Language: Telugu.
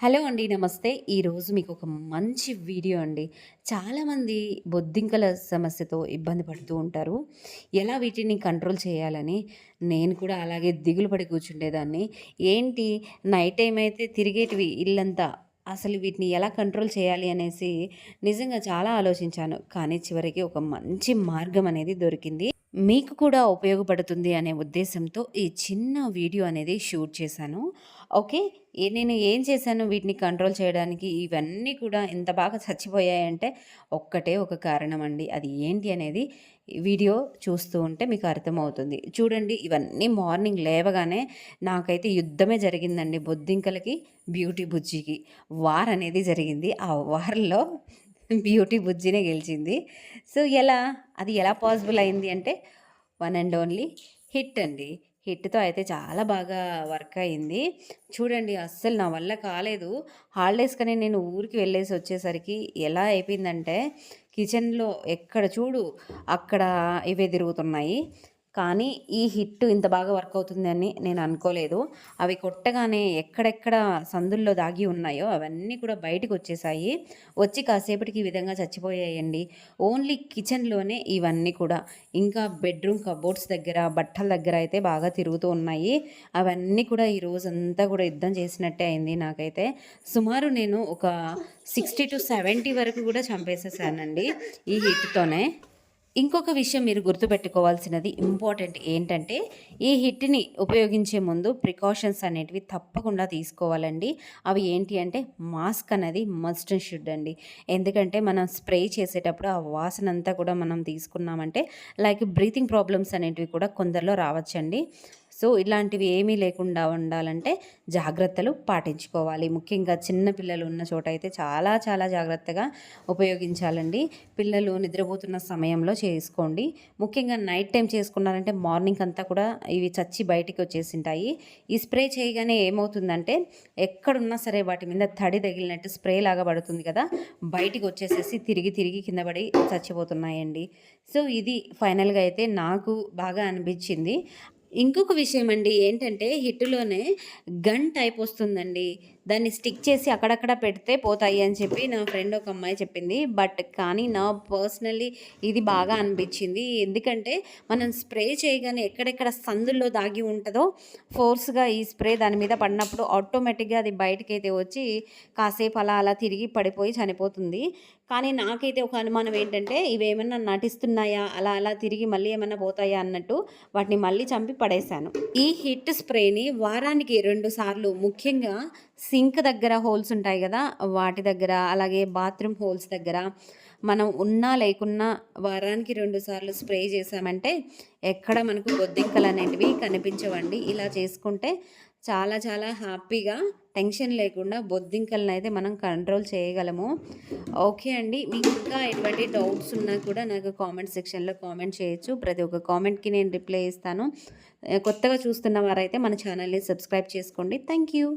హలో అండి నమస్తే. ఈరోజు మీకు ఒక మంచి వీడియో అండి. చాలామంది బొద్దింకల సమస్యతో ఇబ్బంది పడుతూ ఉంటారు. ఎలా వీటిని కంట్రోల్ చేయాలని నేను కూడా అలాగే దిగులు పడి కూర్చుండేదాన్ని. ఏంటి? నైట్ టైం అయితే తిరిగేటివి ఇల్లంతా అసలు వీటిని ఎలా కంట్రోల్ చేయాలి అనేసి నిజంగా చాలా ఆలోచించాను. కానీ చివరికి ఒక మంచి మార్గం అనేది దొరికింది. మీకు కూడా ఉపయోగపడుతుంది అనే ఉద్దేశంతో ఈ చిన్న వీడియో అనేది షూట్ చేశాను. ఓకే నేను ఏం చేశాను వీటిని కంట్రోల్ చేయడానికి? ఇవన్నీ కూడా ఇంత బాగా చచ్చిపోయాయంటే ఒక్కటే ఒక కారణం అండి. అది ఏంటి అనేది వీడియో చూస్తూ ఉంటే మీకు అర్థమవుతుంది. చూడండి ఇవన్నీ మార్నింగ్ లేవగానే నాకైతే యుద్ధమే జరిగిందండి బొద్దింకలకి బ్యూటీ బుజ్జికి. వార్ అనేది జరిగింది. ఆ వార్లో బ్యూటీ బుజ్జినే గెలిచింది. సో ఎలా? అది ఎలా పాసిబుల్ అయింది అంటే వన్ అండ్ ఓన్లీ హిట్ అండి. హిట్తో అయితే చాలా బాగా వర్క్ అయింది. చూడండి అస్సలు నా వల్ల కాలేదు. హాలిడేస్ కానీ నేను ఊరికి వెళ్ళేసి వచ్చేసరికి ఎలా అయిపోయిందంటే కిచెన్లో ఎక్కడ చూడు అక్కడ ఇవే తిరుగుతున్నాయి. కానీ ఈ హిట్ ఇంత బాగా వర్క్ అవుతుందని నేను అనుకోలేదు. అవి కొట్టగానే ఎక్కడెక్కడ సందుల్లో దాగి ఉన్నాయో అవన్నీ కూడా బయటకు వచ్చేసాయి. వచ్చి కాసేపటికి ఈ విధంగా చచ్చిపోయాయండి. ఓన్లీ కిచెన్లోనే ఇవన్నీ కూడా. ఇంకా బెడ్రూమ్ కబోర్డ్స్ దగ్గర బట్టల దగ్గర అయితే బాగా తిరుగుతూ ఉన్నాయి. అవన్నీ కూడా ఈ రోజంతా కూడా యుద్ధం చేసినట్టే అయింది నాకైతే. సుమారు నేను ఒక సిక్స్టీ టు సెవెంటీ వరకు కూడా చంపేసేసానండి ఈ హిట్తోనే. ఇంకొక విషయం మీరు గుర్తుపెట్టుకోవాల్సినది ఇంపార్టెంట్ ఏంటంటే ఈ హిట్ని ఉపయోగించే ముందు ప్రికాషన్స్ అనేటివి తప్పకుండా తీసుకోవాలండి. అవి ఏంటి అంటే మాస్క్ అనేది మస్ట్ అండ్ షుడ్ అండి. ఎందుకంటే మనం స్ప్రే చేసేటప్పుడు ఆ వాసన అంతా కూడా మనం తీసుకున్నామంటే లైక్ బ్రీతింగ్ ప్రాబ్లమ్స్ అనేటివి కూడా కొందరిలో రావచ్చండి. సో ఇలాంటివి ఏమీ లేకుండా ఉండాలంటే జాగ్రత్తలు పాటించుకోవాలి. ముఖ్యంగా చిన్న పిల్లలు ఉన్న చోట అయితే చాలా చాలా జాగ్రత్తగా ఉపయోగించాలండి. పిల్లలు నిద్రపోతున్న సమయంలో చేసుకోండి. ముఖ్యంగా నైట్ టైం చేసుకున్నారంటే మార్నింగ్ అంతా కూడా ఇవి చచ్చి బయటికి వచ్చేసింటాయి. ఈ స్ప్రే చేయగానే ఏమవుతుందంటే ఎక్కడున్నా సరే వాటి మీద తడి తగిలినట్టు స్ప్రే లాగా పడుతుంది కదా బయటికి వచ్చేసేసి తిరిగి తిరిగి కింద పడి చచ్చిపోతున్నాయండి. సో ఇది ఫైనల్గా అయితే నాకు బాగా అనిపించింది. ఇంకొక విషయం అండి ఏంటంటే హిట్టులోనే గన్ టైప్ వస్తుందండి. దాన్ని స్టిక్ చేసి అక్కడక్కడ పెడితే పోతాయి అని చెప్పి నా ఫ్రెండ్ ఒక అమ్మాయి చెప్పింది. బట్ కానీ నా పర్సనల్లీ ఇది బాగా అనిపించింది. ఎందుకంటే మనం స్ప్రే చేయగానే ఎక్కడెక్కడ సందుల్లో దాగి ఉంటుందో ఫోర్స్గా ఈ స్ప్రే దాని మీద పడినప్పుడు ఆటోమేటిక్గా అది బయటకి అయితే వచ్చి కాసేపు అలా అలా తిరిగి పడిపోయి చనిపోతుంది. కానీ నాకైతే ఒక అనుమానం ఏంటంటే ఇవి నటిస్తున్నాయా? అలా అలా తిరిగి మళ్ళీ ఏమన్నా పోతాయా అన్నట్టు వాటిని మళ్ళీ చంపి పడేశాను. ఈ హిట్ స్ప్రేని వారానికి రెండు సార్లు ముఖ్యంగా సింక్ దగ్గర హోల్స్ ఉంటాయి కదా వాటి దగ్గర అలాగే బాత్రూమ్ హోల్స్ దగ్గర మనం ఉన్నా లేకున్నా వారానికి రెండు సార్లు స్ప్రే చేసామంటే ఎక్కడ మనకు బొద్దింకలు అనేటివి కనిపించవండి. ఇలా చేసుకుంటే చాలా చాలా హ్యాపీగా టెన్షన్ లేకుండా బొద్దింకలను అయితే మనం కంట్రోల్ చేయగలము. ఓకే అండి. మీకు ఇంకా ఎటువంటి డౌట్స్ ఉన్నా కూడా నాకు కామెంట్ సెక్షన్లో కామెంట్ చేయొచ్చు. ప్రతి ఒక్క కామెంట్కి నేను రిప్లై ఇస్తాను. కొత్తగా చూస్తున్న వారైతే మన ఛానల్ని సబ్స్క్రైబ్ చేసుకోండి. Thank you.